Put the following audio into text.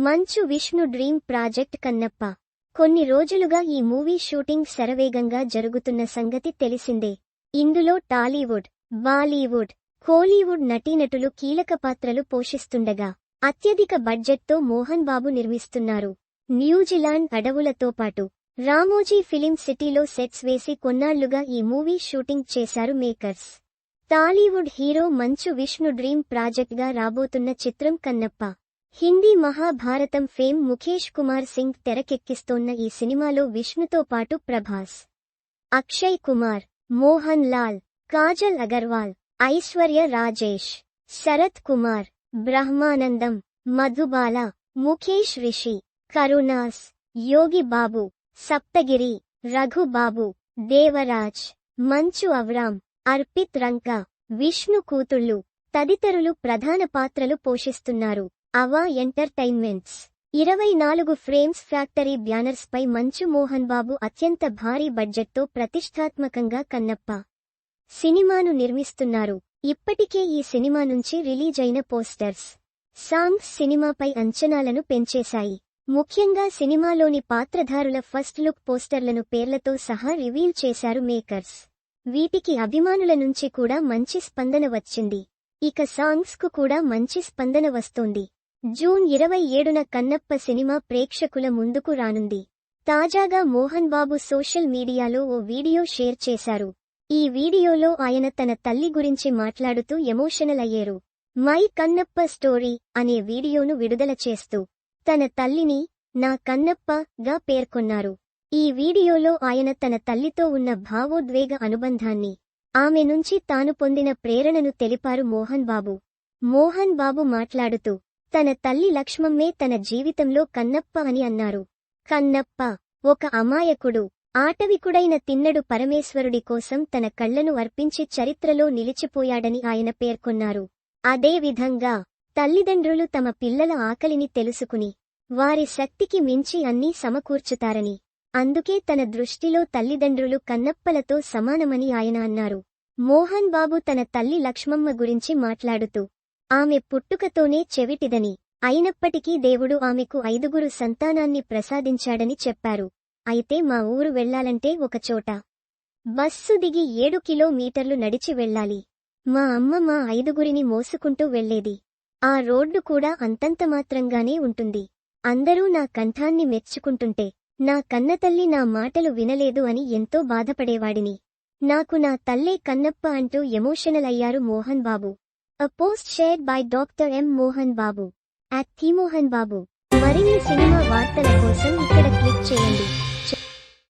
మంచు Vishnu dream project Kannappa. కొన్ని రోజులుగా ఈ మూవీ షూటింగ్ శరవేగంగా జరుగుతున్న సంగతి తెలిసిందే. ఇందులో టాలీవుడ్ బాలీవుడ్ కోలీవుడ్ నటీనటులు కీలక పాత్రలు పోషిస్తుండగా అత్యధిక బడ్జెట్తో మోహన్ బాబు నిర్మిస్తున్నారు. న్యూజిలాండ్ అడవులతో పాటు రామోజీ ఫిలిం సిటీలో సెట్స్ వేసి కొన్నాళ్ళుగా ఈ మూవీ షూటింగ్ చేశారు makers. Tollywood hero Manchu Vishnu dream ప్రాజెక్ట్గా రాబోతున్న చిత్రం కన్నప్ప. హిందీ మహాభారతం ఫేమ్ ముఖేష్ కుమార్ సింగ్ తెరకెక్కిస్తోన్న ఈ సినిమాలో విష్ణుతో పాటు ప్రభాస్ అక్షయ్ కుమార్ మోహన్ లాల్ కాజల్ అగర్వాల్ ఐశ్వర్య రాజేష్ శరత్ కుమార్ బ్రహ్మానందం మధుబాల ముఖేష్ రిషి కరుణాస్ యోగి బాబు సప్తగిరి రఘుబాబు దేవరాజ్ మంచు అవరాం అర్పిత్ రంక విష్ణు కూతుళ్ళు తదితరులు ప్రధాన పాత్రలు పోషిస్తున్నారు. అవా ఎంటర్టైన్మెంట్స్. ఇరవై నాలుగు ఫ్రేమ్స్ ఫ్యాక్టరీ బ్యానర్స్ పై మంచు మోహన్ బాబు అత్యంత భారీ బడ్జెట్తో ప్రతిష్టాత్మకంగా కన్నప్ప సినిమాను నిర్మిస్తున్నారు. ఇప్పటికే ఈ సినిమా నుంచి రిలీజ్ అయిన పోస్టర్స్ సాంగ్స్ సినిమాపై అంచనాలను పెంచేశాయి. ముఖ్యంగా సినిమాలోని పాత్రధారుల ఫస్ట్ లుక్ పోస్టర్లను పేర్లతో సహా రివీల్ చేశారు మేకర్స్. వీటికి అభిమానుల నుంచి కూడా మంచి స్పందన వచ్చింది. ఇక సాంగ్స్కు కూడా మంచి స్పందన వస్తోంది. జూన్ ఇరవై ఏడున కన్నప్ప సినిమా ప్రేక్షకుల ముందుకు రానుంది. తాజాగా మోహన్ బాబు సోషల్ మీడియాలో ఓ వీడియో షేర్ చేశారు. ఈ వీడియోలో ఆయన తన తల్లి గురించి మాట్లాడుతూ ఎమోషనల్ అయ్యారు. మై కన్నప్ప స్టోరీ అనే వీడియోను విడుదల చేస్తూ తన తల్లిని నా కన్నప్ప గా పేర్కొన్నారు. ఈ వీడియోలో ఆయన తన తల్లితో ఉన్న భావోద్వేగ అనుబంధాన్ని ఆమె నుంచి తాను పొందిన ప్రేరణను తెలిపారు మోహన్ బాబు. మోహన్ బాబు మాట్లాడుతూ తన తల్లి లక్ష్మమ్మే తన జీవితంలో కన్నప్ప అని అన్నారు. కన్నప్ప ఒక అమాయకుడు ఆటవికుడైన తిన్నడు పరమేశ్వరుడి కోసం తన కళ్ళను అర్పించి చరిత్రలో నిలిచిపోయాడని ఆయన పేర్కొన్నారు. అదేవిధంగా తల్లిదండ్రులు తమ పిల్లల ఆకలిని తెలుసుకుని వారి శక్తికి మించి అన్నీ సమకూర్చుతారని అందుకే తన దృష్టిలో తల్లిదండ్రులు కన్నప్పలతో సమానమని ఆయన అన్నారు. మోహన్ బాబు తన తల్లి లక్ష్మమ్మ గురించి మాట్లాడుతూ ఆమె పుట్టుకతోనే చెవిటిదని. అయినప్పటికీ దేవుడు ఆమెకు ఐదుగురు సంతానాన్ని ప్రసాదించాడని చెప్పారు. అయితే మా ఊరు వెళ్ళాలంటే ఒకచోట బస్సు దిగి ఏడు కిలోమీటర్లు నడిచి వెళ్ళాలి. మా అమ్మ మా ఐదుగురిని మోసుకుంటూ వెళ్ళేది ఆ రోడ్డు కూడా అంతంతమాత్రంగానే ఉంటుంది. అందరూ నా కంఠాన్ని మెచ్చుకుంటుంటే నా కన్నతల్లి నా మాటలు వినలేదు అని ఎంతో బాధపడేవాడిని. నాకు నా తల్లే కన్నప్ప అంటూ ఎమోషనల్ అయ్యారు Mohan Babu. A post shared by Dr. M. Mohan Babu. At T. Mohan Babu. మరిన్ని సినిమా వార్తల కోసం ఇక్కడ క్లిక్ చేయండి